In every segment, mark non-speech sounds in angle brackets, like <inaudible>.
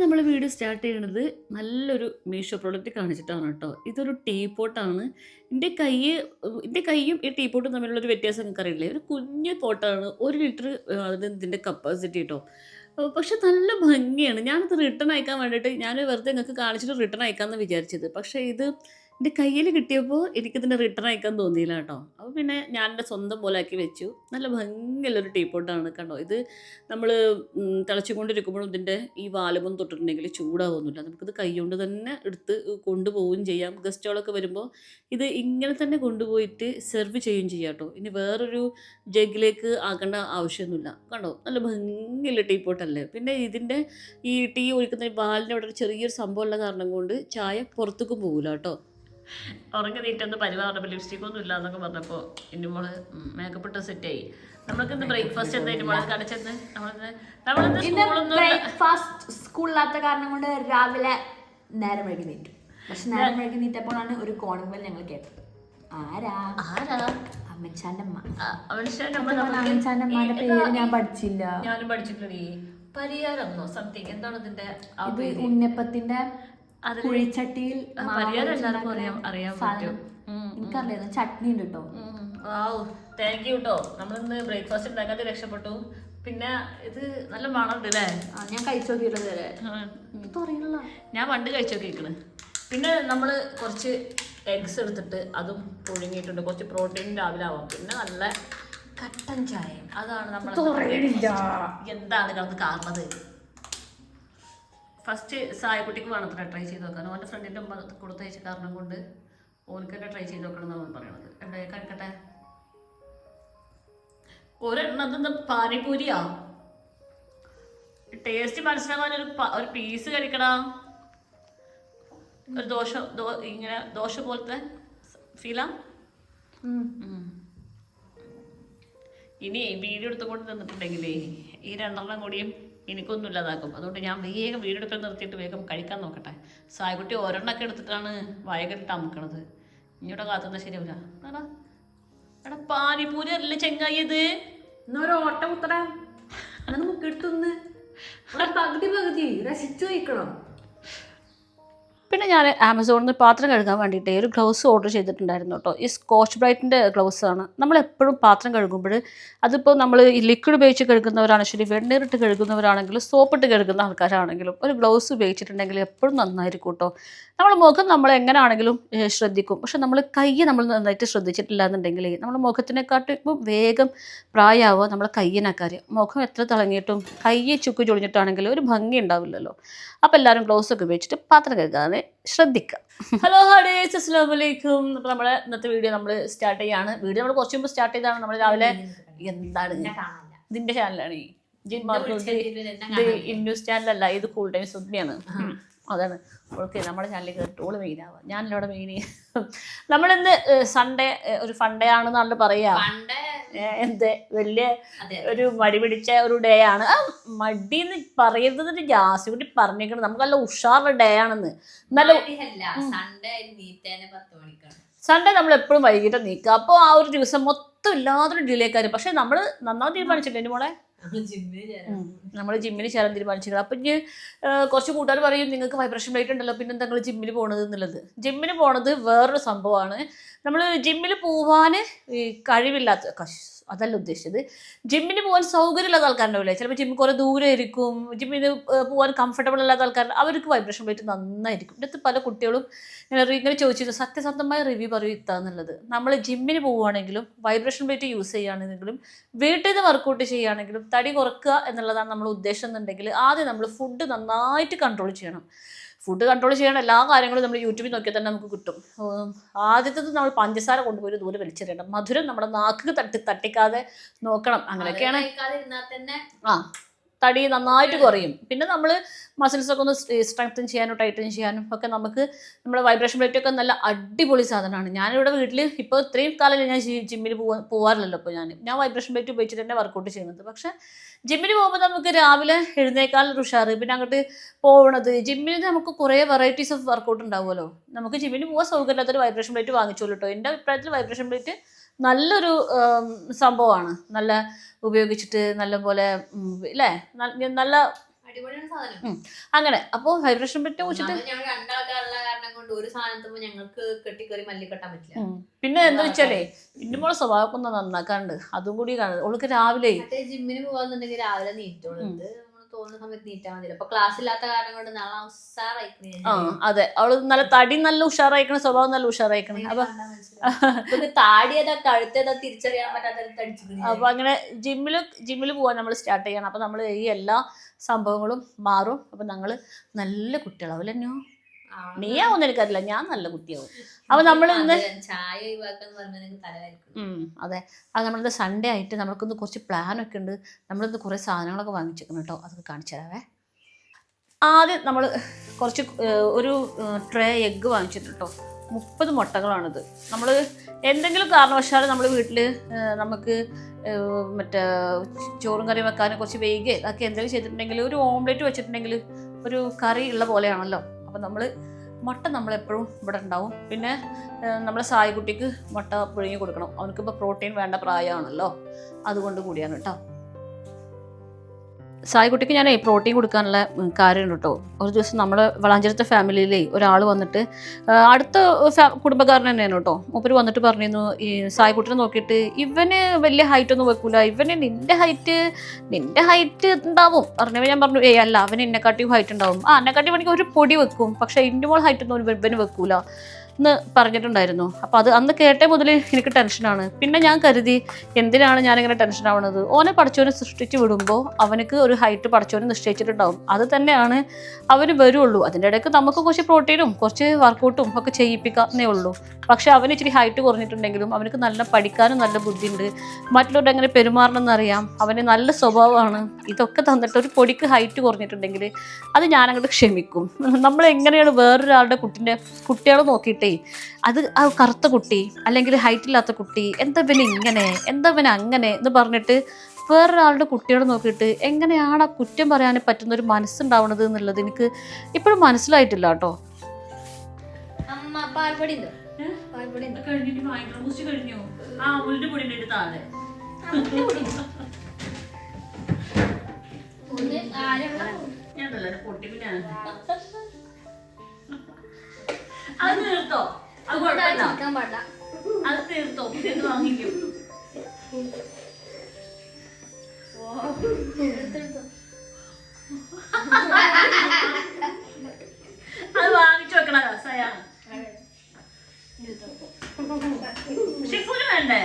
നമ്മൾ video start ചെയ്യണത് നല്ലൊരു മീഷോ പ്രോഡക്റ്റ് കാണിച്ചിട്ടാണ് കേട്ടോ ഇതൊരു ടീ പോട്ടാണ് എന്റെ കൈ എന്റെ കൈയും ഈ ടീ പോട്ടും തമ്മിലുള്ളൊരു വ്യത്യാസം നിങ്ങൾക്ക് അറിയില്ലേ ഒരു കുഞ്ഞു പോട്ടാണ് ഒരു ലിറ്റർ അതിന് ഇതിന്റെ കപ്പാസിറ്റി കേട്ടോ പക്ഷെ നല്ല ഭംഗിയാണ്. ഞാനത് റിട്ടേൺ അയക്കാൻ വേണ്ടിയിട്ട് ഞാൻ വെറുതെ നിങ്ങൾക്ക് കാണിച്ചിട്ട് റിട്ടേൺ അയക്കാമെന്ന് വിചാരിച്ചത്. പക്ഷേ ഇത് എന്റെ കയ്യിൽ കിട്ടിയപ്പോൾ എനിക്കിതിനെ റിട്ടേൺ അയക്കാൻ തോന്നിയില്ല കേട്ടോ. അപ്പോൾ പിന്നെ ഞാൻ എന്റെ സ്വന്തം പോലെ ആക്കി വെച്ചു. നല്ല ഭംഗിയുള്ളൊരു ടീ പോട്ടാണ് കണ്ടോ. ഇത് നമ്മൾ തിളച്ചുകൊണ്ടിരിക്കുമ്പോഴും ഇതിന്റെ ഈ വാലുപം തൊട്ടിട്ടുണ്ടെങ്കിൽ ചൂടാവുന്നില്ല നമുക്കിത് കൈകൊണ്ട് തന്നെ എടുത്ത് കൊണ്ടുപോവുകയും ചെയ്യാം. ഗസ്റ്റുകളൊക്കെ വരുമ്പോൾ ഇത് ഇങ്ങനെ തന്നെ കൊണ്ടുപോയിട്ട് സെർവ് ചെയ്യുകയും ചെയ്യാം കേട്ടോ. ഇനി വേറൊരു ജഗ്ഗിലേക്ക് ആക്കേണ്ട ആവശ്യമൊന്നുമില്ല. കണ്ടോ? നല്ല ഭംഗിയുള്ള ടീ പോട്ടല്ലേ പിന്നെ ഇതിന്റെ ഈ ടീ ഒഴിക്കുന്ന ഈ പാലിന്റെ അവിടെ ഒരു ചെറിയൊരു സംഭവമുള്ള കാരണം കൊണ്ട് ചായ പുറത്തേക്കും പോകില്ല കേട്ടോ. ഉറങ്ങി നീറ്റൊന്ന് പരിവാ പറഞ്ഞപ്പോൾ ലിപ്സ്റ്റിക് ഒന്നും ഇല്ല എന്നൊക്കെ പറഞ്ഞപ്പോൾ ഇനി മോൾ മേക്കപ്പ് ഇട്ട് സെറ്റായി നമ്മൾക്ക് ഇന്ന് ബ്രേക്ക്ഫാസ്റ്റ് എന്തായിട്ട് മോളെ കടച്ചെന്ന് നമ്മളിന്ന് നമ്മളിന്ന് ഇന്ന് സ്കൂളൊന്നും ബ്രേക്ക്ഫാസ്റ്റ് സ്കൂളില്ലാത്ത കാരണം കൊണ്ട് രാവിലെ നേരം വൈകി നീറ്റു. പക്ഷെ നേരം വൈകി നീറ്റപ്പോഴാണ് ഒരു കോണിംഗ് ബെൽ ഞങ്ങൾ കേട്ടത്. ആരാ? ആരാ? അമ്മച്ചാന്റെ അമ്മ. അമ്മച്ചാന്റെ അമ്മാന്റെ പേര് ഞാൻ പഠിച്ചില്ല. ഞാനും പഠിച്ചിട്ടുണ്ട് പരിഹാരം സംതിങ് എന്താണ് ഇതിന്റെ ഉന്നപ്പത്തിന്റെ കുഴിച്ചട്ടിയിൽ പരിഹാരം എല്ലാവർക്കും അറിയാം അറിയാൻ പറ്റും. എനിക്കറിയാം ചട്നി ഉണ്ട് കേട്ടോ താങ്ക് യു കേട്ടോ നമ്മളിന്ന് ബ്രേക്ക്ഫാസ്റ്റ് ഉണ്ടാക്കാതെ രക്ഷപ്പെട്ടു. പിന്നെ ഇത് നല്ല മണമുണ്ട് അല്ലേ ഞാൻ കഴിച്ചു നോക്കിയിട്ടത് വരെ ഞാൻ പണ്ട് കഴിച്ചു നോക്കിയിരിക്കണ് പിന്നെ നമ്മൾ കുറച്ച് എഗ്സ് എടുത്തിട്ട് അതും പുഴുങ്ങിയിട്ടുണ്ട്. കുറച്ച് പ്രോട്ടീൻ രാവിലെ ആവാം. പിന്നെ നല്ല കട്ടൻ ചായ അതാണ് നമ്മൾ എന്താണ് കിടന്ന് കാണുന്നത് ഫസ്റ്റ് സായക്കുട്ടിക്ക് വേണത്ര ട്രൈ ചെയ്ത് നോക്കാൻ. ഓന്റെ ഫ്രണ്ടിന്റെ ഉമ്മ കൊടുത്തയച്ച കാരണം കൊണ്ട് ഓനക്ക് തന്നെ ട്രൈ ചെയ്ത് നോക്കണം എന്നാണ് പറയണത്. എവിടെ? കഴിക്കട്ടെ ഒരെണ്ണം അതെന്താ പാനിപൂരിയാ. ടേസ്റ്റ് മനസ്സിലാവാൻ ഒരു ഒരു പീസ് കഴിക്കടാ. ഒരു ദോശ ദോ- ഇങ്ങനെ ദോശ പോലത്തെ ഫീലാ? ഇനി വീഡിയോ എടുത്തുകൊണ്ട് നിന്നിട്ടുണ്ടെങ്കിലേ ഈ രണ്ടെണ്ണം കൂടിയും എനിക്കൊന്നും ഇല്ലാതാക്കും അതുകൊണ്ട് ഞാൻ വേഗം വീടെടുക്കൽ നിർത്തിയിട്ട് വേഗം കഴിക്കാൻ നോക്കട്ടെ. സായ്ക്കുട്ടി ഒരെണ്ണൊക്കെ എടുത്തിട്ടാണ് വയകിട്ട് അമുക്കണത് ഇനിയുടെ കാത്തുന്ന ശരിയാവില്ല എടാ പാനിപൂരി അല്ല ചെങ്ങായി ഇത്? എന്നൊരു ഓട്ടം കുത്തടാ അങ്ങനെ മുക്കെടുത്തുന്ന് പകുതി പകുതി. രസിച്ചു വയ്ക്കണം പിന്നെ ഞാൻ ആമസോണിൽ നിന്ന് പാത്രം കഴുകാൻ വേണ്ടിയിട്ട് ഒരു ഗ്ലൗസ് ഓർഡർ ചെയ്തിട്ടുണ്ടായിരുന്നു കേട്ടോ. ഈ സ്കോച്ച് ബ്രൈറ്റിന്റെ ഗ്ലൗസ് ആണ്. നമ്മൾ എപ്പോഴും പാത്രം കഴുകുമ്പോൾ അതിപ്പോൾ നമ്മൾ ഈ ലിക്വിഡ് ഉപയോഗിച്ച് കഴുകുന്നവരാണ് ശരി വെണ്ണീറിട്ട് കഴുകുന്നവരാണെങ്കിലും സോപ്പിട്ട് കഴുകുന്ന ആൾക്കാരാണെങ്കിലും ഒരു ഗ്ലൗസ് ഉപയോഗിച്ചിട്ടുണ്ടെങ്കിൽ എപ്പോഴും നന്നായിരിക്കും കേട്ടോ. നമ്മൾ മുഖം നമ്മൾ എങ്ങനെയാണെങ്കിലും ശ്രദ്ധിക്കും. പക്ഷെ നമ്മൾ കൈ നമ്മൾ നന്നായിട്ട് ശ്രദ്ധിച്ചിട്ടില്ല എന്നുണ്ടെങ്കിൽ നമ്മുടെ മുഖത്തിനെക്കാട്ടും വേഗം പ്രായമാവുക നമ്മളെ കയ്യിനാ കാര്യം. മുഖം എത്ര തിളങ്ങിയിട്ടും കൈ ചുക്ക് ചൊളിഞ്ഞിട്ടാണെങ്കിലും ഒരു ഭംഗി ഉണ്ടാവില്ലല്ലോ. അപ്പോൾ എല്ലാവരും ഗ്ലൗസ് ഒക്കെ ഉപയോഗിച്ചിട്ട് പാത്രം കഴുകാൻ ശ്രദ്ധിക്കുക ഹലോ ഹഡേസ് അസ്സാം വലൈക്കും അപ്പോൾ നമ്മുടെ ഇന്നത്തെ വീഡിയോ നമ്മൾ സ്റ്റാർട്ട് ചെയ്യാണ്. വീഡിയോ നമ്മൾ കുറച്ച് മുമ്പ് സ്റ്റാർട്ട് ചെയ്താണ് നമ്മൾ രാവിലെ എന്താണ്? ഇതിന്റെ ചാനലാണ് ഈ. ജിൻ മാർക്കോട്ട് ഇൻഡ്യൂസ് ചാനലല്ല ഇത് കൂൾ ടൈം സുദ്ധിയാണ്. അതാണ്. ഓക്കെ നമ്മുടെ ചാനലിൽ കേട്ടോൾ മെയിനാവുക ഞാനിവിടെ മെയിൻ നമ്മളിന്ന് സൺഡേ ഒരു ഫണ്ടേ ആണെന്നാണ് പറയാ ഏ, എന്ത് വലിയ ഒരു മടി പിടിച്ച ഒരു ഡേ ആണ്. ആ മടി എന്ന് പറയുന്നത് ജാസി കൂടി പറഞ്ഞേക്കണം. നമുക്ക് നല്ല ഉഷാറുള്ള ഡേ ആണെന്ന്. നല്ല സൺഡേ നമ്മൾ എപ്പോഴും വൈകിട്ട് നീക്കുക. അപ്പോൾ ആ ഒരു ദിവസം മൊത്തം ഇല്ലാതൊരു കാര്യം പക്ഷെ നമ്മൾ നന്നായി തീരുമാനിച്ചില്ലേ എന്റെ മോളെ? ജിമ്മിൽ നമ്മൾ ജിമ്മിന് ചേരാൻ തീരുമാനിച്ചില്ല അപ്പം ഇനി കുറച്ച് കൂട്ടുകാർ പറയും നിങ്ങൾക്ക് വൈബ്രേഷൻ പ്ലേറ്റ് ഉണ്ടല്ലോ. പിന്നെ എന്താ നിങ്ങൾ ജിമ്മിൽ പോണത് എന്നുള്ളത്. ജിമ്മിന് പോണത് വേറൊരു സംഭവമാണ്. നമ്മൾ ജിമ്മിൽ പോവാൻ ഈ കഴിവില്ലാത്ത അതല്ല ഉദ്ദേശിച്ചത്. ജിമ്മിന് പോകാൻ സൗകര്യമില്ലാത്ത ആൾക്കാരുണ്ടാവില്ലേ? ചിലപ്പോൾ ജിമ്മിൽ കുറേ ദൂരെ ഇരിക്കും. ജിമ്മിന് പോകാൻ കംഫർട്ടബിൾ അല്ലാത്ത ആൾക്കാർ അവർക്ക് വൈബ്രേഷൻ പ്ലേറ്റ് നന്നായിരിക്കും. ഇതിനകത്ത് പല കുട്ടികളും ഇങ്ങനെ ഇങ്ങനെ ചോദിച്ചിരുന്നു സത്യസന്ധമായ റിവ്യൂ പറയും ഇത്താന്നുള്ളത്. നമ്മൾ ജിമ്മിന് പോവുകയാണെങ്കിലും വൈബ്രേഷൻ പ്ലേറ്റ് യൂസ് ചെയ്യുകയാണെങ്കിലും വീട്ടിൽ നിന്ന് വർക്കൗട്ട് ചെയ്യുകയാണെങ്കിലും തടി കുറക്കുക എന്നുള്ളതാണ് നമ്മൾ ഉദ്ദേശം എന്നുണ്ടെങ്കിൽ ആദ്യം നമ്മൾ ഫുഡ് നന്നായിട്ട് കൺട്രോൾ ചെയ്യണം. ഫുഡ് കൺട്രോൾ ചെയ്യണ എല്ലാ കാര്യങ്ങളും നമ്മൾ യൂട്യൂബിൽ നോക്കിയാൽ തന്നെ നമുക്ക് കിട്ടും. ആദ്യത്തത് നമ്മൾ പഞ്ചസാര കൊണ്ടുപോയി ദൂരെ വലിച്ചെറിയണം മധുരം നമ്മുടെ നാക്ക് തട്ടി തട്ടിക്കാതെ നോക്കണം. അങ്ങനെയൊക്കെയാണ്. ആ. തടി നന്നായിട്ട് കുറയും. പിന്നെ നമ്മൾ മസിൽസ് ഒക്കെ ഒന്ന് സ്ട്രെങ്തൻ ചെയ്യാനും ടൈറ്റൻ ചെയ്യാനും ഒക്കെ നമുക്ക് നമ്മുടെ വൈബ്രേഷൻ പ്ലേറ്റ് ഒക്കെ നല്ല അടിപൊളി സാധനമാണ്. ഞാനിവിടെ വീട്ടിൽ ഇപ്പോൾ ഇത്രയും കാലം ഞാൻ ജിമ്മിൽ പോവാ പോവാറില്ലല്ലോ ഇപ്പോൾ ഞാൻ ഞാൻ വൈബ്രേഷൻ പ്ലേറ്റ് ഉപയോഗിച്ചിട്ട് തന്നെ വർക്കൗട്ട് ചെയ്യുന്നത്. പക്ഷേ ജിമ്മിൽ പോകുമ്പോൾ നമുക്ക് രാവിലെ എഴുന്നേക്കാൾ ഉഷാറ് പിന്നെ അങ്ങോട്ട് പോകണത് ജിമ്മിൽ നമുക്ക് കുറേ വെറൈറ്റീസ് ഓഫ് വർക്കൗട്ട് ഉണ്ടാവുമല്ലോ. നമുക്ക് ജിമ്മിന് പോകാൻ സൗകര്യമില്ലാത്തൊരു വൈബ്രേഷൻ പ്ലേറ്റ് വാങ്ങിച്ചോളൂ കേട്ടോ എന്റെ അഭിപ്രായത്തിൽ വൈബ്രേഷൻ പ്ലേറ്റ് നല്ലൊരു സംഭവമാണ്. നല്ല ഉപയോഗിച്ചിട്ട് നല്ല പോലെ ഇല്ലേ? നല്ല അടിപൊളിയാണ് സാധനം. അങ്ങനെ അപ്പൊ വൈബ്രേഷൻ പറ്റി വെച്ചിട്ട് പിന്നെ എന്താ വെച്ചാലേ പിന്നെ മോളെ സ്വഭാവം ഒന്ന് നന്നാക്കാണ്ട് അതും കൂടി ഓൾക്ക് രാവിലെ ജിമ്മിന് പോകാന്നുണ്ടെങ്കിൽ രാവിലെ നീറ്റോളൂ. ഇത് നമ്മൾ തോന്നുന്ന സമയത്ത് നീറ്റാൻ മതി അപ്പൊ ക്ലാസ് ഇല്ലാത്ത കാരണം കൊണ്ട് ആ അതെ. അവൾ നല്ല തടി നല്ല ഉഷാറായിക്കണ സ്വഭാവം നല്ല ഉഷാറായിക്കണ. അപ്പൊ താടിയതാ കഴുത്തേതാ തിരിച്ചറിയാൻ പറ്റാത്ത അപ്പൊ അങ്ങനെ ജിമ്മിൽ ജിമ്മിൽ പോവാൻ നമ്മൾ സ്റ്റാർട്ട് ചെയ്യണം. അപ്പൊ നമ്മൾ ഈ എല്ലാ സംഭവങ്ങളും മാറും. അപ്പൊ ഞങ്ങൾ നല്ല കുട്ടികളാവില്ല എന്നോ നീയാവുന്ന എടുക്കാറില്ല ഞാൻ നല്ല കുട്ടിയാവും. അപ്പൊ നമ്മൾ ഇന്ന് ചായ അതെ. അത് നമ്മളിന്ന് സൺഡേ ആയിട്ട് നമ്മൾക്കൊന്ന് കുറച്ച് പ്ലാനൊക്കെ ഉണ്ട്. നമ്മളിന്ന് കുറേ സാധനങ്ങളൊക്കെ വാങ്ങിച്ചേക്കണം കേട്ടോ. അതൊക്കെ കാണിച്ചു തരാവേ. ആദ്യം നമ്മൾ കുറച്ച് ഒരു ട്രേ എഗ്ഗ് വാങ്ങിച്ചിട്ടുണ്ട് കേട്ടോ. മുപ്പത് മുട്ടകളാണിത്. നമ്മൾ എന്തെങ്കിലും കാരണവശാൽ നമ്മൾ വീട്ടിൽ നമുക്ക് മറ്റേ ചോറും കറിയും വെക്കാനും കുറച്ച് വൈകി ഒക്കെ എന്തെങ്കിലും ചെയ്തിട്ടുണ്ടെങ്കിൽ ഒരു ഓംലെറ്റ് വെച്ചിട്ടുണ്ടെങ്കിൽ ഒരു കറി ഉള്ള പോലെയാണല്ലോ. അപ്പം നമ്മൾ മുട്ട നമ്മളെപ്പോഴും ഇവിടെ ഉണ്ടാവും. പിന്നെ നമ്മൾ സായിക്കുട്ടിക്ക് മുട്ട പുഴുങ്ങി കൊടുക്കണം. അവനക്കിപ്പോൾ പ്രോട്ടീൻ വേണ്ട പ്രായമാണല്ലോ. അതുകൊണ്ട് കൂടിയാണ് കേട്ടോ. സായിക്കുട്ടിക്ക് ഞാൻ പ്രോട്ടീൻ കൊടുക്കാനുള്ള കാര്യമുണ്ട് കേട്ടോ ഒരു ദിവസം നമ്മുടെ വളാഞ്ചേരത്തെ ഫാമിലിയിൽ ഒരാൾ വന്നിട്ട് അടുത്ത കുടുംബക്കാരൻ തന്നെയാണ് കേട്ടോ മൂപ്പര് വന്നിട്ട് പറഞ്ഞിരുന്നു ഈ സായിക്കുട്ടിനെ നോക്കിയിട്ട് ഇവന് വലിയ ഹൈറ്റ് ഒന്നും വെക്കൂല ഇവന് നിന്റെ ഹൈറ്റ് നിന്റെ ഹൈറ്റ് ഉണ്ടാവും പറഞ്ഞപ്പോൾ ഞാൻ പറഞ്ഞു ഏയ് അല്ല അവന് എന്നെക്കാട്ടിയും ഹൈറ്റ് ഉണ്ടാവും ആ എന്നെക്കാട്ടി വേണമെങ്കിൽ ഒരു പൊടി വെക്കും പക്ഷേ ഇന്റെ മോൾ ഹൈറ്റ് ഒന്നും ഇവന് വെക്കൂല. എന്ന് പറഞ്ഞിട്ടുണ്ടായിരുന്നു. അപ്പോൾ അത് അന്ന് കേട്ടേ മുതൽ എനിക്ക് ടെൻഷനാണ് പിന്നെ ഞാൻ കരുതി എന്തിനാണ് ഞാനിങ്ങനെ ടെൻഷൻ ആവുന്നത് ഓനെ പഠിച്ചവനെ സൃഷ്ടിച്ച് വിടുമ്പോൾ അവനക്ക് ഒരു ഹൈറ്റ് പഠിച്ചവനെ നിശ്ചയിച്ചിട്ടുണ്ടാവും. അത് തന്നെയാണ് അവന് വരുള്ളൂ. അതിന്റെ ഇടയ്ക്ക് നമുക്ക് കുറച്ച് പ്രോട്ടീനും കുറച്ച് വർക്കൗട്ടും ഒക്കെ ചെയ്യിപ്പിക്കാന്നേ ഉള്ളൂ. പക്ഷേ അവന് ഇച്ചിരി ഹൈറ്റ് കുറഞ്ഞിട്ടുണ്ടെങ്കിലും അവനക്ക് നല്ല പഠിക്കാനും നല്ല ബുദ്ധിയുണ്ട്. മറ്റുള്ളവരുടെ എങ്ങനെ പെരുമാറണമെന്ന് അറിയാം അവന് നല്ല സ്വഭാവമാണ്. ഇതൊക്കെ തന്നിട്ട് ഒരു പൊടിക്ക് ഹൈറ്റ് കുറഞ്ഞിട്ടുണ്ടെങ്കിൽ അത് ഞാനങ്ങോട്ട് ക്ഷമിക്കും. നമ്മൾ എങ്ങനെയാണ് വേറൊരാളുടെ കുട്ടിന്റെ കുട്ടികളെ നോക്കിയിട്ടേ അത് ആ കറുത്ത കുട്ടി അല്ലെങ്കിൽ ഹൈറ്റ് ഇല്ലാത്ത കുട്ടി എന്താ പിന്നെ ഇങ്ങനെ എന്താ പിന്നെ അങ്ങനെ എന്ന് പറഞ്ഞിട്ട് വേറൊരാളുടെ കുട്ടിയോട് നോക്കിയിട്ട് എങ്ങനെയാണ് ആ കുറ്റം പറയാൻ പറ്റുന്ന ഒരു മനസ്സുണ്ടാവണത് എന്നുള്ളത് എനിക്ക് ഇപ്പോഴും മനസ്സിലായിട്ടില്ല കേട്ടോ. ഞാൻ പൊട്ടി പിന്നെ അത് തീർത്തോ? അത് കുഴപ്പമില്ല. പാടില്ല. അത് തീർത്തോ? ഇത് വാങ്ങിക്കും? അത് വാങ്ങിച്ചു വെക്കണ സയാ ഷിഫുന് വേണ്ടേ?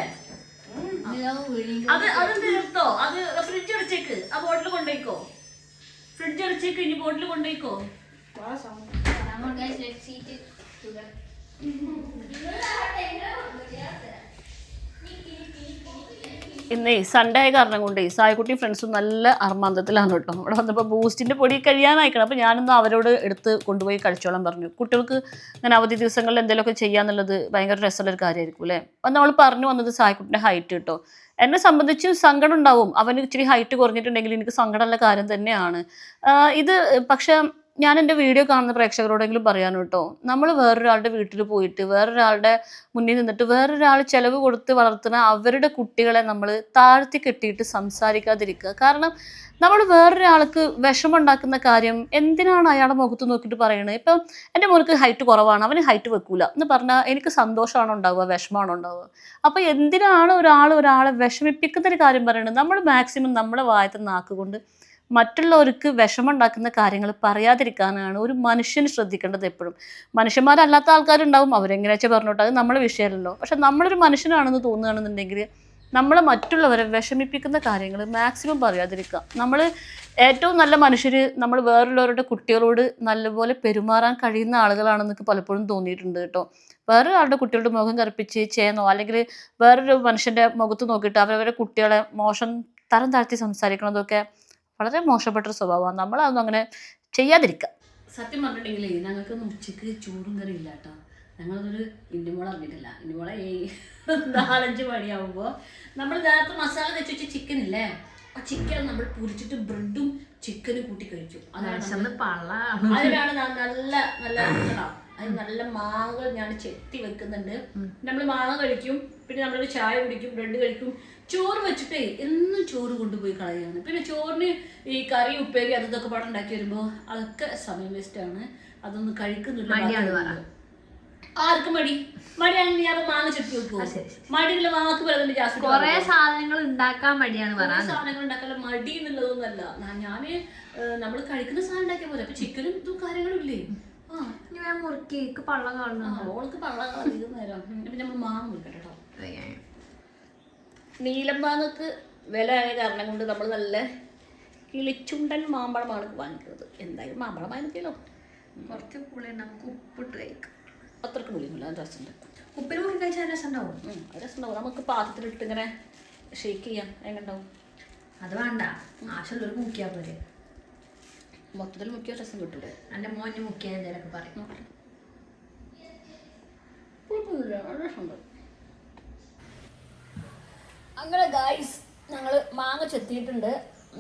അത് അത് തീർത്തോ? അത് ഫ്രിഡ്ജ് അടച്ചേക്ക്. ആ ബോട്ടിൽ കൊണ്ടുപോയിക്കോ. ഫ്രിഡ്ജ് അടച്ചേക്ക് ഇനി ബോട്ടിൽ കൊണ്ടുപോയിക്കോ. ഇന്നേ സൺഡേ ആയ കാരണം കൊണ്ട് സായ്ക്കുട്ടി ഫ്രണ്ട്സും നല്ല അർമാന്തത്തിലാണ് കേട്ടോ. ഇവിടെ വന്നപ്പോൾ ബൂസ്റ്റിന്റെ പൊടി കഴിയാനായിക്കണം. അപ്പോൾ ഞാനൊന്ന് അവരോട് എടുത്ത് കൊണ്ടുപോയി കഴിച്ചോളാൻ പറഞ്ഞു. കുട്ടികൾക്ക് ഇങ്ങനെ അവധി ദിവസങ്ങളിൽ എന്തെങ്കിലുമൊക്കെ ചെയ്യാന്നുള്ളത് ഭയങ്കര രസമുള്ളൊരു കാര്യമായിരിക്കും അല്ലേ? അപ്പം നമ്മൾ പറഞ്ഞു വന്നത് സായ്ക്കുട്ടിന്റെ ഹൈറ്റ് കേട്ടോ. എന്നെ സംബന്ധിച്ച് സങ്കടം ഉണ്ടാവും. അവന് ഇച്ചിരി ഹൈറ്റ് കുറഞ്ഞിട്ടുണ്ടെങ്കിൽ എനിക്ക് സങ്കടമുള്ള കാര്യം തന്നെയാണ്. ഇത് പക്ഷേ ഞാൻ എന്റെ വീഡിയോ കാണുന്ന പ്രേക്ഷകരോടെങ്കിലും പറയാൻ കേട്ടോ. നമ്മൾ വേറൊരാളുടെ വീട്ടിൽ പോയിട്ട് വേറൊരാളുടെ മുന്നിൽ നിന്നിട്ട് വേറൊരാൾ ചെലവ് കൊടുത്ത് വളർത്തുന്ന അവരുടെ കുട്ടികളെ നമ്മൾ താഴ്ത്തി കെട്ടിയിട്ട് സംസാരിക്കാതിരിക്കുക. കാരണം നമ്മൾ വേറൊരാൾക്ക് വിഷമുണ്ടാക്കുന്ന കാര്യം എന്തിനാണ് അയാളുടെ മുഖത്ത് നോക്കിയിട്ട് പറയുന്നത് ഇപ്പം എന്റെ മോൾക്ക് ഹൈറ്റ് കുറവാണ് അവന് ഹൈറ്റ് വെക്കൂല എന്ന് പറഞ്ഞാൽ എനിക്ക് സന്തോഷമാണോ ഉണ്ടാവുക വിഷമമാണോ ഉണ്ടാവുക. അപ്പോൾ എന്തിനാണ് ഒരാൾ ഒരാളെ വിഷമിപ്പിക്കുന്ന ഒരു കാര്യം പറയുന്നത് നമ്മൾ മാക്സിമം നമ്മുടെ വായത്തെ നാക്കുകൊണ്ട് മറ്റുള്ളവർക്ക് വിഷമുണ്ടാക്കുന്ന കാര്യങ്ങൾ പറയാതിരിക്കാനാണ് ഒരു മനുഷ്യൻ ശ്രദ്ധിക്കേണ്ടത് എപ്പോഴും. മനുഷ്യന്മാരല്ലാത്ത ആൾക്കാരുണ്ടാവും അവരെങ്ങനെ വെച്ചാൽ പറഞ്ഞോട്ടെ? അത് നമ്മളെ വിഷയമല്ലല്ലോ. പക്ഷെ നമ്മളൊരു മനുഷ്യനാണെന്ന് തോന്നുകയാണെന്നുണ്ടെങ്കിൽ നമ്മൾ മറ്റുള്ളവരെ വിഷമിപ്പിക്കുന്ന കാര്യങ്ങൾ മാക്സിമം പറയാതിരിക്കുക. നമ്മൾ ഏറ്റവും നല്ല മനുഷ്യർ നമ്മൾ വേറുള്ളവരുടെ കുട്ടികളോട് നല്ലപോലെ പെരുമാറാൻ കഴിയുന്ന ആളുകളാണെന്നൊക്കെ പലപ്പോഴും തോന്നിയിട്ടുണ്ട് കേട്ടോ. വേറെ ആളുടെ കുട്ടികളുടെ മുഖം കറുപ്പിച്ച് ചെയ്യുന്നോ അല്ലെങ്കിൽ വേറൊരു മനുഷ്യന്റെ മുഖത്ത് നോക്കിയിട്ട് അവരവരുടെ കുട്ടികളെ മോശം തരം താഴ്ത്തി സംസാരിക്കണതൊക്കെ വളരെ മോശപ്പെട്ടൊരു സ്വഭാവമാണ്. നമ്മളതൊന്നും അങ്ങനെ ചെയ്യാതിരിക്കുക സത്യം പറഞ്ഞിട്ടുണ്ടെങ്കിൽ ഞങ്ങൾക്കൊന്നും ഉച്ചയ്ക്ക് ചൂടും കറി ഇല്ല കേട്ടോ. ഞങ്ങളതൊരു ഇന്നുമോളെ അറിഞ്ഞിട്ടില്ല. ഇന്നുമോളെ ഈ നാലഞ്ച് മണിയാവുമ്പോൾ നമ്മൾ നേരത്തെ മസാല തെച്ച് വെച്ച് ചിക്കൻ ഇല്ലേ? ആ ചിക്കൻ നമ്മൾ പൊരിച്ചിട്ട് ബ്രെഡും ചിക്കനും കൂട്ടി കഴിച്ചു. അതാണ് പള്ള. അതിനാണ് നല്ല നല്ല അതിന് നല്ല മാങ്ങ ഞാൻ ചെത്തി വെക്കുന്നുണ്ട്. നമ്മൾ മാങ്ങ കഴിക്കും. പിന്നെ നമ്മളൊരു ചായ കുടിക്കും ബ്രെഡ് കഴിക്കും ചോറ് വെച്ചിട്ടേ എന്നും ചോറ് കൊണ്ടുപോയി കളയാണ് പിന്നെ ചോറിന് ഈ കറി ഉപ്പേരി അത് ഇതൊക്കെ പാടെ ഉണ്ടാക്കി വരുമ്പോൾ അതൊക്കെ സമയം വേസ്റ്റാണ് അതൊന്നും കഴിക്കുന്നില്ല ആർക്കും മടി. മടിയാണെങ്കിൽ ഞാൻ മാങ്ങ ചെത്തി മടി മടിയുള്ള മാങ്ങക്ക് പറയുന്നുണ്ട് ജാസ്തി കുറെ സാധനങ്ങൾ ഉണ്ടാക്കാൻ മടിയാണ് സാധനങ്ങൾ ഉണ്ടാക്കാൻ മടി എന്നുള്ളതൊന്നല്ല ഞാൻ നമ്മൾ കഴിക്കുന്ന സാധനം ഉണ്ടാക്കിയ പോലെ അപ്പൊ ചിക്കനും ഇതും കാര്യങ്ങളും ഇല്ലേ? ഞാൻ മുറുക്കി പള്ള ആ, കാണുന്നു ഓൾക്ക് പള്ള ഇത് നേരം. പിന്നെ നമ്മൾ മാങ്ങ മുറിക്കട്ടെ കേട്ടോ നീലം മാങ്ങക്ക് വില ആയ കാരണം കൊണ്ട് നമ്മൾ നല്ല കിളിച്ചുണ്ടൻ മാമ്പഴമാണ് വാങ്ങിക്കുന്നത്. എന്തായാലും മാമ്പഴം വാങ്ങിക്കലോ കുറച്ച് പുളി നമുക്ക് ഉപ്പിട്ട് കഴിക്കാം. അത്രയ്ക്ക് പുളിയൊന്നുമില്ല അത് രസമുണ്ട് ഉപ്പിന് മുക്കി കഴിച്ചാൽ രസം ഉണ്ടാവും. രസമുണ്ടാവും നമുക്ക് പാത്രത്തിലിട്ട് ഇങ്ങനെ ഷേക്ക് ചെയ്യാം. എങ്ങനെ ഉണ്ടാവും? അത് വേണ്ട. ആവശ്യമുള്ളവർ മുക്കിയാൽ പോരെ. മൊത്തത്തിൽ മുക്കിയ രസം കിട്ടൂലേ? എന്റെ മോനെ മുക്കിയാൽ എന്തെങ്കിലുമൊക്കെ പറയും. രസമുണ്ട് അങ്ങനെ ഗായ്സ് ഞങ്ങൾ മാങ്ങ ചെത്തിയിട്ടുണ്ട്.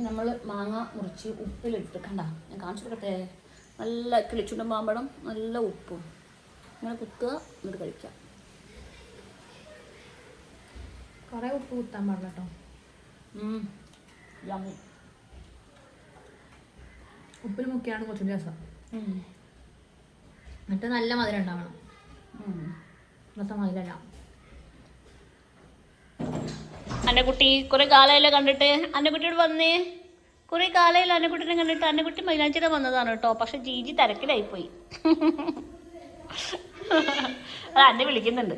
നമ്മൾ മാങ്ങ മുറിച്ച് ഉപ്പിലിട്ട് കണ്ട? ഞാൻ കാണിച്ചു കൊടുക്കട്ടെ? നല്ല കിളിച്ചുണ്ട മാമ്പഴം നല്ല ഉപ്പും. ഇങ്ങനെ കുത്തുക എന്നിട്ട് കഴിക്കാം കുറേ ഉപ്പ് കുത്താൻ പാടില്ല കേട്ടോ. ഉപ്പിൽ മുക്കിയാണ് കുറച്ച് രസം. എന്നിട്ട് നല്ല മധുരം ഉണ്ടാവണം. ഇന്നത്തെ മധുരമല്ല അന്നക്കുട്ടി കുറെ കാലമായില്ല കണ്ടിട്ട്. അന്നക്കുട്ടിയോട് വന്നേ. കുറെ കാലമായില്ല അന്നക്കുട്ടിനെ കണ്ടിട്ട്. അന്നക്കുട്ടി മൈലാഞ്ചിയുടെ വന്നതാണ് കേട്ടോ. പക്ഷെ ജീജി തിരക്കിലായിപ്പോയി. അത് അന്നെ വിളിക്കുന്നുണ്ട്.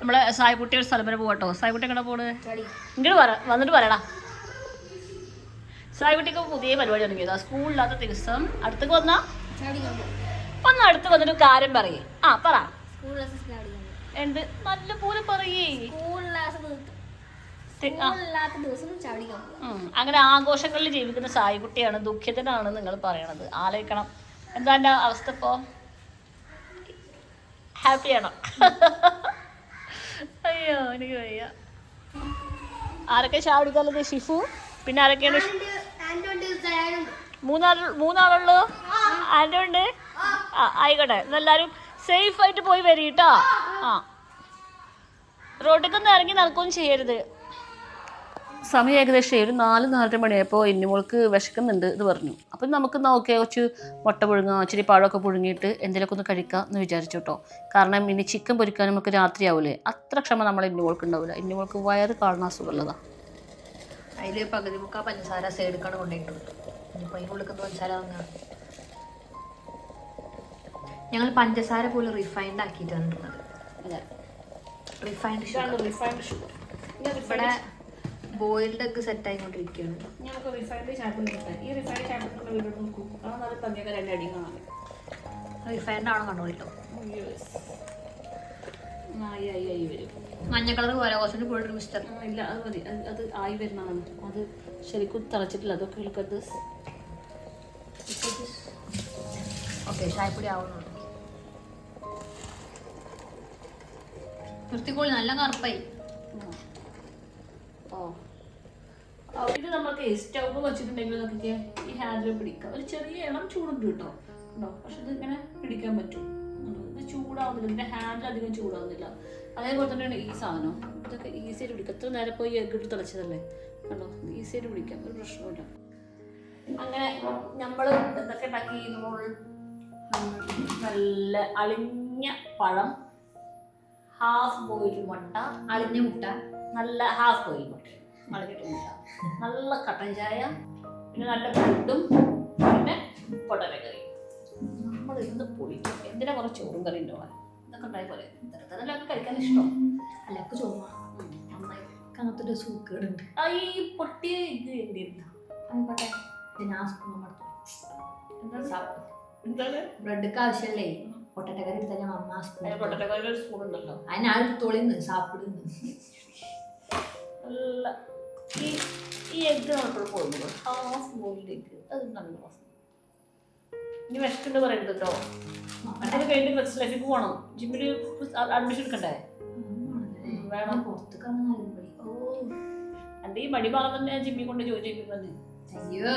നമ്മളെ സായ്ക്കുട്ടി ഒരു സ്ഥലം വരെ പോകട്ടോ സായ്ക്കുട്ടി എങ്ങനെ പോണ്? ഇങ്ങോട്ട് പറ. വന്നിട്ട് പറയടാ. സായിക്കുട്ടിക്ക് പുതിയ പരിപാടി തുടങ്ങിയതാ. സ്കൂളില്ലാത്ത ദിവസം അടുത്തേക്ക് വന്നാ? ഒന്ന് അടുത്ത് വന്നിട്ട് കാര്യം പറയേ. ആ പറ. എന്ത് നല്ല പോലെ പറയേ. അങ്ങനെ ആഘോഷങ്ങളിൽ ജീവിക്കുന്ന സായിക്കുട്ടിയാണ് ദുഃഖിതനാണ് നിങ്ങൾ പറയണത്. ആലോചിക്കണം. എന്താ എന്റെ അവസ്ഥ ഇപ്പോ? ഹാപ്പിയാണോ അയ്യോ എനിക്ക് വയ്യ. ആരൊക്കെ ചാവടിക്കാനുള്ളത് ഷിഫു? പിന്നെ ആരൊക്കെയാണ് മൂന്നാൾ മൂന്നാളുള്ളൂ? ആരുടെ ഉണ്ട്? ആ. ആയിക്കോട്ടെ. ഇതെല്ലാവരും സേഫ് ആയിട്ട് പോയി വരും കേട്ടോ ആ. റോഡിക്കൊന്നും ഇറങ്ങി നടക്കുകയും ചെയ്യരുത്. സമയം ഏകദേശം ഒരു നാല് നാലര മണിയായപ്പോൾ ഇന്നുമോൾക്ക് വിശക്കുന്നുണ്ട് ഇത് പറഞ്ഞു. അപ്പം നമുക്ക് നോക്കിയാൽ കുറച്ച് മുട്ട പുഴുങ്ങാം ഇച്ചിരി പഴമൊക്കെ പുഴുങ്ങിയിട്ട് എന്തെങ്കിലുമൊക്കെ ഒന്ന് കഴിക്കാം എന്ന് വിചാരിച്ചു കേട്ടോ. കാരണം ഇനി ചിക്കൻ പൊരിക്കാൻ നമുക്ക് രാത്രിയാവില്ലേ അത്ര ക്ഷമ നമ്മൾ ഇന്നുമോൾക്ക് ഉണ്ടാവില്ല ഇന്നുമോൾക്ക് വയറ് കാണുന്ന അസുഖമുള്ളതാണ് അതിൽ പകുതി മുക്കാൽ പഞ്ചസാര സൈഡിക്കാണ് കൊണ്ടുപോയിട്ടുണ്ട് ഇനിയിപ്പോൾ അതിന് പഞ്ചസാര വാങ്ങാം ഞങ്ങൾ പഞ്ചസാര പോലെ റിഫൈൻഡ് ആക്കിയിട്ടാണ് ഇടുന്നത് റിഫൈൻഡ് ഇതാണ് റിഫൈൻഡ് ഷുഗർ ഇവിടെ ബോയിൽഡ് ഒക്കെ സെറ്റ് ആയിക്കൊണ്ടിരിക്കുകയാണ്. റിഫൈൻഡ് ചാപ്പിൾ ഈ ചാപ്പിൾ നോക്കും ആണോ കണ്ടോ കേട്ടോ വരും. മഞ്ഞ കളർ പോലെ. കുറച്ചുകൂടി കൂടുതൽ മിസ്റ്റർ. ഇല്ല അത് മതി. അത് ആയി വരുന്നതാണ് അത്. ശരിക്കും തിളച്ചിട്ടില്ല. അതൊക്കെ ഓക്കെ ചായപ്പൊടി ആവുന്നുള്ളൂ. നിർത്തിക്കോളി നല്ല കറുപ്പായി. ഇത് നമുക്ക് സ്റ്റവ് വെച്ചിട്ടുണ്ടെങ്കിൽ നമുക്ക് ഈ ഹാൻഡിൽ പിടിക്കാം. ഒരു ചെറിയ ഇളം ചൂടുണ്ട് കേട്ടോ. ഉണ്ടോ? പക്ഷെ ഇത് ഇങ്ങനെ പിടിക്കാൻ പറ്റും? ഇത് ചൂടാവുന്നില്ല. ഇതിന്റെ ഹാൻഡിൽ അധികം ചൂടാവുന്നില്ല. അതേപോലെ തന്നെയാണ് ഈ സാധനം ഇതൊക്കെ ഈസി ആയിട്ട് പിടിക്കാം. എത്ര നേരം പോയി എഗ്ഗിട്ട് തിളച്ചതല്ലേ? കണ്ടോ? ഈസി ആയിട്ട് പിടിക്കാം. ഒരു പ്രശ്നമില്ല അങ്ങനെ നമ്മൾ എന്തൊക്കെ ഉണ്ടാക്കി? നല്ല അളിഞ്ഞ പഴം ഹാഫ് ബോയിൽഡ് മുട്ട അളിഞ്ഞ മുട്ട നല്ല ഹാഫ് ബോയിൽ മുട്ട അളിഞ്ഞിട്ട് മുട്ട. നല്ല കട്ടൻ ചായ പിന്നെ നല്ല ബ്രെഡും പിന്നെ പൊട്ടര കറി. നമ്മൾ ഇന്ന് പൊളിക്കും എന്തിനാ കുറച്ച് ചോറും കറി ഉണ്ടാവാൻ ഇതൊക്കെ ഉണ്ടായ പോലെ. ഇത്തരത്തിലൊക്കെ കഴിക്കാൻ ഇഷ്ടം. അല്ലക്ക് ചോറുമാ. നന്നായി അങ്ങനത്തെ ഒരു സൂക്കേടുണ്ട്. ആ ഈ പൊട്ടിയ ഇത് എന്ത് ആയിക്കോട്ടെ ഞാൻ സ്പൂൺ മറത്തു എന്താണ്? ബ്രെഡ്ക്ക് ആവശ്യമല്ലേ പൊട്ടറ്റക്കറി എടുത്താൽ അമ്മ സ്പൂൺ അതിന് ഒരു സ്പൂൺ ഉണ്ടല്ലോ അതിനെ ആ ഒരു തൊളിന്ന് സാപ്പിടുന്നു. നല്ല ഈ ഈ എഗ്ഗ് നമ്മൾ പോകുന്നത് ഹാഫ് എഗ്ഗ് അത് നല്ല ഇനി വിശക്കുണ്ട് പറയരുത് കേട്ടോ അതിന് കഴിഞ്ഞ് ബസ് ലൈഫിക്ക് പോകണം ജിമ്മിൽ അഡ്മിഷൻ എടുക്കണ്ടേ? വേണം. പുറത്തേക്ക് ഓ. എന്റെ ഈ മടി ഭാഗം തന്നെ ജിമ്മിൽ കൊണ്ട് ജോലി ചെയ്യിപ്പിക്കുന്നത് അയ്യോ.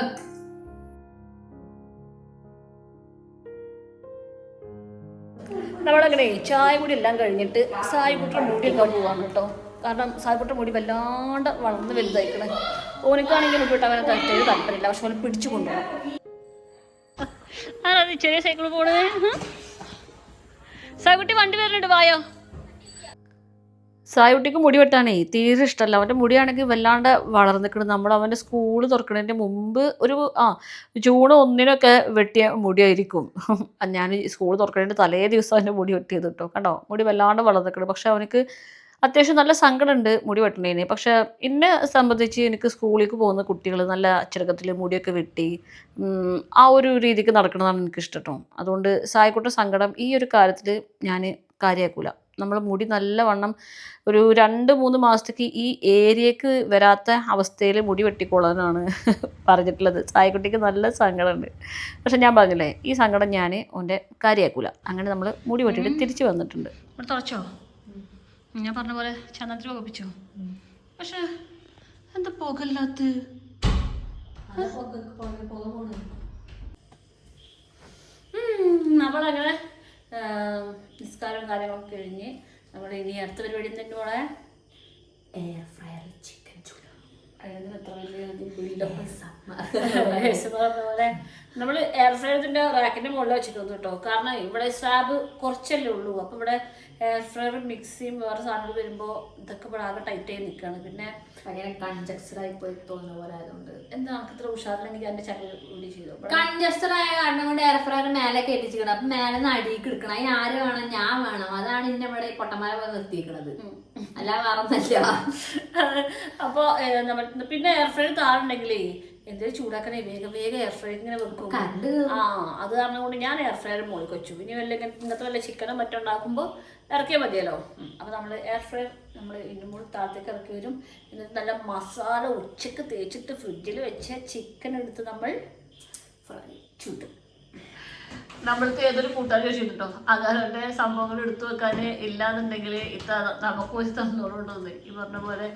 നമ്മളങ്ങനെ ചായ കൂടി എല്ലാം കഴിഞ്ഞിട്ട് സായിക്കുട്ടിയുടെ മുടി എടുക്കാൻ പോവാണ് കേട്ടോ. കാരണം സായിക്കുട്ടിയുടെ മുടി വല്ലാണ്ട് വളർന്ന് വലുതായിക്കണേ. ഓനക്കാണെങ്കിൽ മുടി അവനെ തട്ടേ താല്പര്യമില്ല. പക്ഷെ അവനെ പിടിച്ചു കൊണ്ടുപോകണം. ചെറിയ സൈക്കിൾ പോണേ സായിക്കുട്ടി വണ്ടി വരുന്നുണ്ട് വായോ? സായുട്ടിക്ക് മുടി വെട്ടാനേ തീരെ ഇഷ്ടമല്ല അവന്റെ മുടിയാണെങ്കിൽ വല്ലാണ്ട് വളർന്നിക്കണം നമ്മൾ അവന്റെ സ്കൂൾ തുറക്കുന്നതിന്റെ മുമ്പ് ഒരു ആ ജൂൺ ഒന്നിനൊക്കെ വെട്ടിയ മുടിയായിരിക്കും. <laughs> ഞാൻ സ്കൂൾ തുറക്കുന്നതിന്റെ തലേ ദിവസം അവന്റെ മുടി വെട്ടിയത് കേട്ടോ. കണ്ടോ? മുടി വല്ലാണ്ട് വളർന്നിക്കണം പക്ഷെ അവനക്ക് അത്യാവശ്യം നല്ല സങ്കടമുണ്ട് മുടി വെട്ടണേന്. പക്ഷെ എന്നെ സംബന്ധിച്ച് എനിക്ക് സ്കൂളിലേക്ക് പോകുന്ന കുട്ടികൾ നല്ല അച്ചടക്കത്തിൽ മുടിയൊക്കെ വെട്ടി ആ ഒരു രീതിക്ക് നടക്കണതാണ് എനിക്കിഷ്ടം അതുകൊണ്ട് സായിക്കോട്ടെ സങ്കടം ഈ ഒരു കാര്യത്തിൽ ഞാൻ കാര്യമാക്കൂല നമ്മൾ മുടി നല്ലവണ്ണം ഒരു രണ്ട് മൂന്ന് മാസത്തേക്ക് ഈ ഏരിയക്ക് വരാത്ത അവസ്ഥയിൽ മുടി വെട്ടിക്കൊള്ളാനാണ് <laughs> പറഞ്ഞിട്ടുള്ളത്. സായിക്കുട്ടിക്ക് നല്ല സങ്കടമുണ്ട്. പക്ഷെ ഞാൻ പറഞ്ഞില്ലേ ഈ സങ്കടം ഞാൻ ഓന്റെ കാര്യമാക്കൂല അങ്ങനെ നമ്മൾ മുടി വെട്ടിയിട്ട് തിരിച്ചു വന്നിട്ടുണ്ട്. തുറച്ചോ? ഞാൻ പറഞ്ഞ പോലെ ചന്ദനത്തിൽ വകുപ്പിച്ചു പക്ഷെ എന്താ പുകല്ലാത്ത നമ്മളങ്ങനെ നിസ്കാരവും കാര്യങ്ങളൊക്കെ കഴിഞ്ഞ് നമ്മൾ ഇനി അടുത്ത പരിപാടി തന്നെ മോളെ? എയർ ഫ്രയർ ചിക്കൻ ചൂട് അതിന് എത്ര വലിയ പോലെ <laughs> നമ്മൾ എയർ ഫ്രയറിന്റെ റാക്കിന്റെ മുകളിൽ വെച്ചിട്ടുണ്ട് കേട്ടോ. കാരണം ഇവിടെ സ്ലാബ് കുറച്ചല്ലേ ഉള്ളൂ. അപ്പൊ ഇവിടെ എയർ ഫ്രയർ മിക്സിയും വേറെ സാധനങ്ങൾ വരുമ്പോൾ ഇതൊക്കെ ഇവിടെ ആകെ ടൈറ്റ് ആയി നിൽക്കുകയാണ് പിന്നെ ഭയങ്കര കൺജസ്റ്റഡ് ആയി പോയി തോന്നുന്ന പോലെ ആയതുകൊണ്ട്. എന്താ നമുക്ക് ഇത്ര ഉഷാറില്ലെങ്കിൽ എന്റെ ചട്ടി കൂടി ചെയ്തു? കൺജസ്റ്റഡ് ആയ കാരണം കൊണ്ട് എയർ ഫ്രയർ മേലെ കയറ്റിച്ചിരിക്കണം അപ്പൊ മേലെ നിന്ന് അടിയിക്ക് എടുക്കണം അതിന് ആര് വേണം? ഞാൻ വേണം. അതാണ് ഇന്നെ ഇവിടെ പൊട്ടന്മാരെ പോലെ നിർത്തിയിരിക്കണത്. അല്ല വേറെ അപ്പോൾ നമ്മൾ പിന്നെ എയർ ഫ്രയർ താഴുണ്ടെങ്കിലേ എന്തെങ്കിലും ചൂടാക്കണേ? വേഗം വേഗം എയർ ഫ്രൈ ഇങ്ങനെ വെക്കും. ആ അത് കാരണം കൊണ്ട് ഞാൻ എയർ ഫ്രയർ മുകളിൽ വെച്ചു. ഇനി വല്ല ഇങ്ങനെ ഇങ്ങനത്തെ വല്ല ചിക്കനോ മറ്റോ ഉണ്ടാക്കുമ്പോൾ ഇറക്കിയാൽ മതിയല്ലോ. അപ്പോൾ നമ്മൾ എയർ ഫ്രൈ നമ്മൾ മോൾ താഴത്തേക്ക് ഇറക്കി വരും. എന്നിട്ട് നല്ല മസാല ഉച്ചയ്ക്ക് തേച്ചിട്ട് ഫ്രിഡ്ജിൽ വെച്ച ചിക്കൻ എടുത്ത് നമ്മൾ ഫ്രൈ ചൂട്ടും നമ്മൾക്ക് ഏതൊരു കൂട്ടാൻ ചോദിച്ചിട്ടോ അങ്ങനത്തെ സംഭവങ്ങൾ എടുത്തു വെക്കാൻ ഇല്ലാന്നുണ്ടെങ്കിൽ ഇത്ത നമുക്ക് വെച്ച് തന്നോളൂ ഈ പറഞ്ഞ പോലെ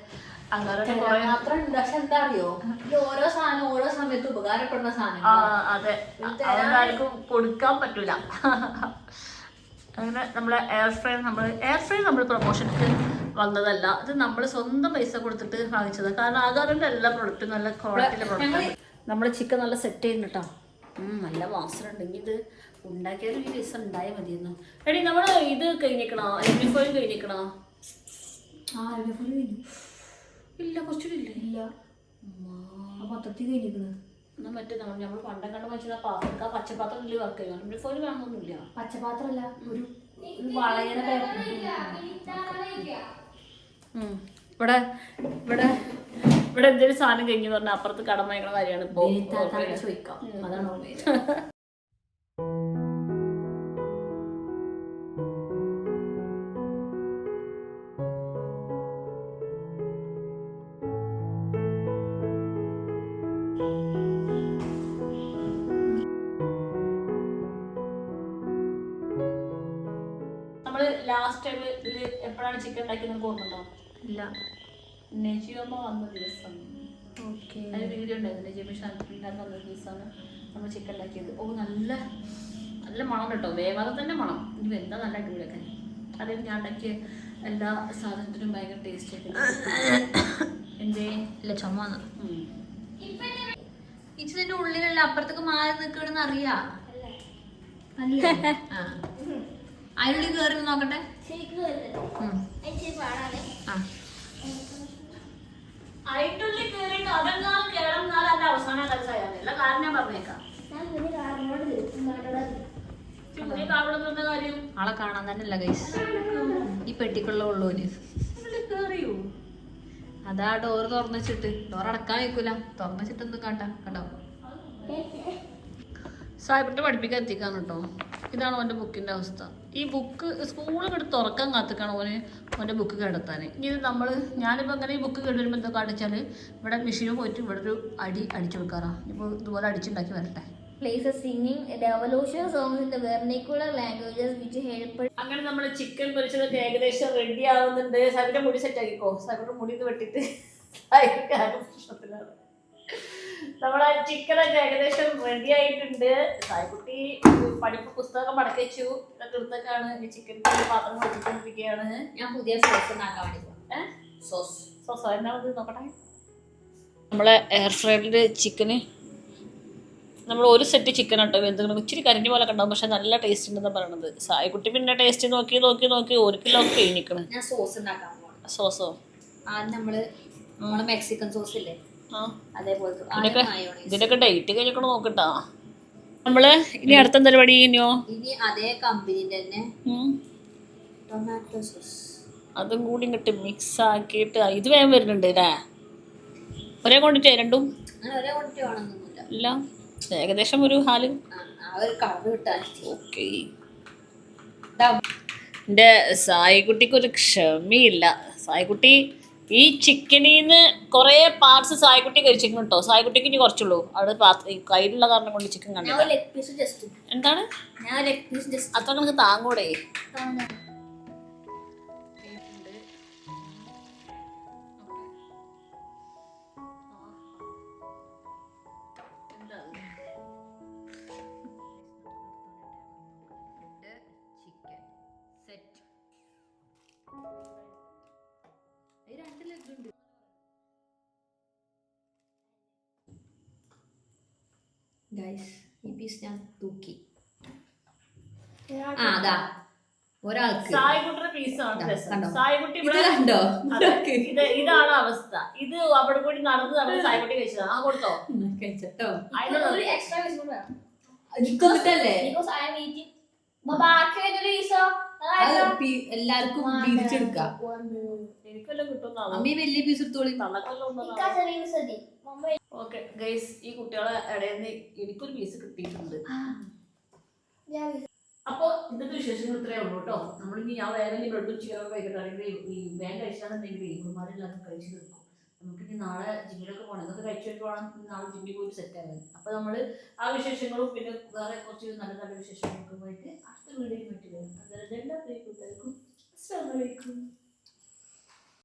അങ്ങനെ മാത്രം ഉണ്ട് പക്ഷെ എന്താ അറിയോ ഇത് ഓരോ സാധനം ഓരോ സമയത്ത് ഉപകാരപ്പെടുന്ന ആ സാധനം അതെ ആർക്കും കൊടുക്കാൻ പറ്റൂല. <laughs> അങ്ങനെ നമ്മളെ എയർ ഫ്രൈ നമ്മൾ എയർ ഫ്രൈ നമ്മൾ പ്രൊമോഷൻക്ക് വന്നതല്ല. ഇത് നമ്മൾ സ്വന്തം പൈസ കൊടുത്തിട്ട് വാങ്ങിച്ചത്. കാരണം ആധാറിന്റെ എല്ലാ പ്രൊഡക്റ്റും നല്ല ക്വാളിറ്റിയിലെ പ്രൊഡക്റ്റ് നമ്മൾ ചിക്കൻ നല്ല സെറ്റ് ചെയ്യുന്നു കേട്ടോ ഉം, നല്ല വാസന ഉണ്ടെങ്കിൽ ഇത് ഉണ്ടാക്കിയാലും ഈ പൈസ ഉണ്ടായാൽ മതിയെന്നു. എടി നമ്മൾ ഇത് കഴിഞ്ഞിക്കണോ? യൂണിഫോം കഴിഞ്ഞിക്കണോ? ആ യൂണിഫോം കഴിഞ്ഞു. ഇല്ല കുറച്ചുകൂടി ഇല്ല? ഇല്ല. പത്രത്തിൽ കഴിഞ്ഞിരിക്കുന്നത് എന്നാ മറ്റേ നമ്മൾ നമ്മൾ പണ്ടം കണ്ട മനുഷ്യ പാത്രക്ക പച്ചപാത്രം ഇല്ല വർക്ക് ചെയ്യണം. യൂണിഫോം വേണമൊന്നുമില്ല പച്ചപാത്രല്ല ഒരു ഒരു വളയണ. ഇവിടെ ഇവിടെ ഇവിടെ എന്തെങ്കിലും സാധനം കഴിഞ്ഞു പറഞ്ഞാൽ അപ്പുറത്ത് കടം വാങ്ങിക്കണ കാര്യമാണ് ഇപ്പോൾ ചോദിക്കാം. അതാണ് <laughs> നെജിയമ്മ വന്ന ദിവസം. ഓക്കെ. അതിന് വീഡിയോ ഉണ്ടായിരുന്നു നെജിയമ്മ ഷാൻഫിണ്ടാന്ന് വന്ന ദിവസമാണ് നമ്മൾ ചിക്കൻ ഉണ്ടാക്കിയത്. ഓ നല്ല നല്ല മണം കേട്ടോ. വേവാതെ തന്നെ മണം. ഇനി എന്താ നല്ല അടിപൊളിയൊക്കെ. അതിൽ ഞാൻ ഉണ്ടാക്കിയ എല്ലാ സാധനത്തിനും ഭയങ്കര ടേസ്റ്റ് ആയിട്ട് എന്തേ? ഇല്ല ചുമ ഇതിന്റെ ഉള്ളിലല്ല അപ്പുറത്തേക്ക് മാറി നിൽക്കണെന്ന് അറിയാ. അല്ലേ ആ. അതിനുള്ളിൽ കയറി നോക്കട്ടെ. ആ. അയിട്ടുള്ളിൽ കേറിയിട്ട് അതെങ്ങാനും എന്നാൽ അതിന്റെ അവസാനം കലസായാലല്ല കാരണം ഞാൻ പറഞ്ഞേക്കാം. ആളെ കാണാൻ തന്നെയല്ല ഗൈസ് ഈ പെട്ടിക്കുള്ള ഉള്ളൂന് അതാ ഡോറ് തുറന്നു വെച്ചിട്ട്. ഡോർ അടക്കാൻ വെക്കൂല തുറന്നു കണ്ട കണ്ടോ? സാഹിബിട്ട് പഠിപ്പിക്കാൻ എത്തിക്കാണ് കേട്ടോ ഇതാണ് ഓന്റെ ബുക്കിന്റെ അവസ്ഥ. ഈ ബുക്ക് സ്കൂളിൽ ഇവിടെ തുറക്കാൻ കാത്തിക്കാണ് ഓന് ഓന്റെ ബുക്ക് കിടത്താൻ ഇനി ഇത് നമ്മൾ ഞാനിപ്പോൾ അങ്ങനെ ഈ ബുക്ക് കേടുവരുമ്പോൾ എന്താ കാണിച്ചാൽ ഇവിടെ മെഷീനിൽ പോയിട്ട് ഇവിടെ ഒരു അടി അടിച്ചു കൊടുക്കാറാണ് ഇപ്പോൾ ഇതുപോലെ അടിച്ചുണ്ടാക്കി വരട്ടെ. Vernacular ലാംഗ്വേജസ് വിച്ച് അങ്ങനെ നമ്മൾ ചിക്കൻ പൊരിച്ചതൊക്കെ ഏകദേശം റെഡി ആവുന്നുണ്ട്. സാഹിബിന്റെ മുടി സെറ്റ് ആക്കിക്കോ. സാഹിബിന്റെ മുടി ഇത് വെട്ടിട്ട് പ്രശ്നത്തിലാണ്. നമ്മളെ ചിക്കനൊക്കെ ഏകദേശം റെഡി ആയിട്ടുണ്ട്. സായിക്കുട്ടി പഠിപ്പ് പുസ്തകം മടക്കി വെച്ചു. ഇതൊക്കെ എടുത്തൊക്കെയാണ് ഈ ചിക്കൻ പാത്രം കൊടുത്തിട്ടിരിക്കുകയാണ് ഞാൻ പുതിയ സോസ് ഉണ്ടാക്കാൻ വേണ്ടി സോസ് സോസ് എന്നാണത് നോക്കട്ടെ. നമ്മളെ എയർ ഫ്രൈഡ് ചിക്കന് നമ്മൾ ഒരു സെറ്റ് ചിക്കൻ ഉണ്ടോ എന്തെങ്കിലും ഇച്ചിരി കരിഞ്ഞ പോലെ കണ്ടാവും പക്ഷെ നല്ല ടേസ്റ്റ് ഉണ്ടെന്ന് പറയണത്. സായിക്കുട്ടി പിന്നെ ടേസ്റ്റ് നോക്കി നോക്കി നോക്കി ഒരു കിലോ ഒക്കെ കഴിഞ്ഞിക്കണ് ഞാൻ സോസ് ഉണ്ടാക്കാൻ സോസോ ആ നമ്മൾ നമ്മളെ മെക്സിക്കൻ സോസ് ഇല്ലേ? ആ. അതേപോലത്തെ ഇതിനൊക്കെ ഡേറ്റ് കഴിഞ്ഞു നോക്കട്ടാ നമ്മൾ ഇനി അടുത്ത എന്താ പരിപാടി കഴിഞ്ഞോ? ഇനി അതേ കമ്പനി തന്നെ. ടൊമാറ്റോ സോസ് അതും കൂടി ഇങ്ങോട്ട് മിക്സ് ആക്കിയിട്ട് ഇത് വേഗം വരുന്നുണ്ട് അല്ലേ ഒരേ ക്വാണ്ടിറ്റി രണ്ടും? ഇല്ല. ഏകദേശം ഒരു ഹാൽ. ഓക്കെ. എന്റെ സായിക്കുട്ടിക്ക് ഒരു ക്ഷമയില്ല. സായിക്കുട്ടി ഈ ചിക്കനിൽ നിന്ന് കുറേ പാർട്സ് സായ്ക്കുട്ടി കഴിച്ചിരിക്കുന്നു കേട്ടോ സായ്ക്കുട്ടിക്ക് ഇനി കുറച്ചുള്ളൂ. അവിടെ പാത്ര കയ്യിലുള്ള കാരണം കൊണ്ട് ചിക്കൻ കണ്ടു കണ്ടില്ല എന്താണ്? അത്ര നമുക്ക് താങ്ങൂടെ? പീസ് ഞാൻ തൂക്കി ആ അതാ ഒരാൾക്ക്. സായിക്കുട്ടിയുടെ പീസാണ് ഇതാ, രസം. കണ്ടോ? സായിക്കുട്ടി ഇത് ഇവിടെ കണ്ടോ? അതെ, ഇത് ഇതാണ് അവസ്ഥ. ഇത് അവിടെ കൂടി നടന്ന് നടന്ന് സായിക്കുട്ടി കഴിച്ചതാണ് ആ കൊടുത്തോ. കഴിച്ചോ അതിനുള്ള ഒരു എക്സ്ട്രാ പീസ് കൂടെ വേണം. എനിക്കൊന്നിട്ടല്ലേ ബിക്കോസ് ഐ ആം? ഈറ്റിംഗ് ബാക്കി വരുന്നൊരു പീസോ എല്ലാവർക്കും വീതിച്ചെടുക്കാം എനിക്കെല്ലാം കിട്ടുന്ന അമ്മ ഈ വലിയ പീസ് എടുത്തോളി. ഇക്കാ ചെറിയ പീസ് മതി മമ്മ ഓക്കെ ഗൈസ് ഈ കുട്ടികളെ ഇടയിൽ നിന്ന് എനിക്കൊരു പീസ് കിട്ടിയിട്ടുണ്ട്. അപ്പൊ ഇന്നത്തെ വിശേഷങ്ങൾ ഇത്രയേ ഉള്ളൂ കേട്ടോ. നമ്മളിനി ഞാൻ വേറെ ബ്രെഡും ചിക്കനൊക്കെ കഴിക്കണമെങ്കിൽ ഈ വേഗം കഴിച്ചാണെന്നുണ്ടെങ്കിൽ ഇവന്മാരെല്ലാം കഴിച്ചു തീർക്കും. നമുക്കിനി നാളെ ജിമ്മിലൊക്കെ പോകണം ഇതൊക്കെ കഴിച്ചിട്ട് വേണം നാളെ ജിമ്മിൽ പോയി സെറ്റ് ആകാൻ അപ്പോൾ നമ്മൾ ആ വിശേഷങ്ങളും പിന്നെ വേറെ കുറച്ച് നല്ല നല്ല വിശേഷങ്ങളൊക്കെ പോയിട്ട് അടുത്ത വീഡിയോ പറ്റി വരും. അതുപോലെ എല്ലാ പ്രിയ കൂട്ടുകാർക്കും അസ്സലാമു അലൈക്കും.